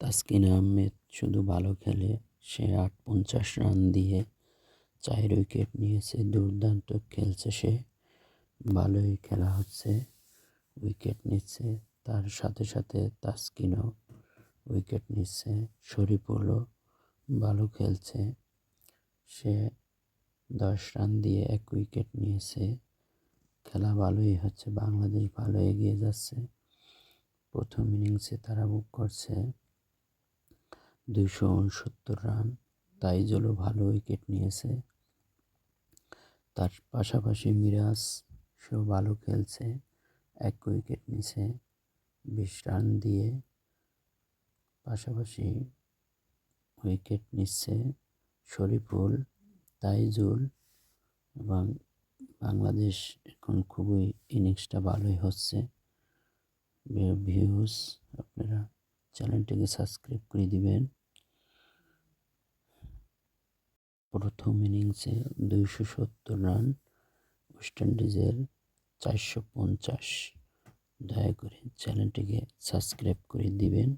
তাসকিন আহমেদ শুধু ভালো খেলে, সে আট পঞ্চাশ রান দিয়ে চার উইকেট নিয়েছে, দুর্দান্ত খেলছে সে। ভালোই খেলা হচ্ছে, উইকেট নিচ্ছে, তার সাথে সাথে তাসকিনও উইকেট নিচ্ছে, শরীফুলও ভালো খেলছে। সে দশ রান দিয়ে এক উইকেট নিয়েছে, খেলা ভালোই হচ্ছে, বাংলাদেশ ভালো এগিয়ে যাচ্ছে। প্রথম ইনিংসে তারা বুক করছে। দুইশো উনসত্তর রান। তাইজুলও ভালো উইকেট নিয়েছে। তার পাশাপাশি মিরাজ, সেও ভালো খেলছে। এক উইকেট নিছে, বিশ রান দিয়ে। পাশাপাশি উইকেট নিচ্ছে শরীফুল, তাইজুল এবং বাংলাদেশ এখন খুবই ইনিংসটা ভালোই হচ্ছে। ভিউজ আপনারা চ্যানেলটিকে সাবস্ক্রাইব করে দিবেন। প্রথম ইনিংসে দুইশো সত্তর রান, ওয়েস্ট ইন্ডিজের চারশো পঞ্চাশ। দয়া করে চ্যানেলটিকে সাবস্ক্রাইব করে দিবেন।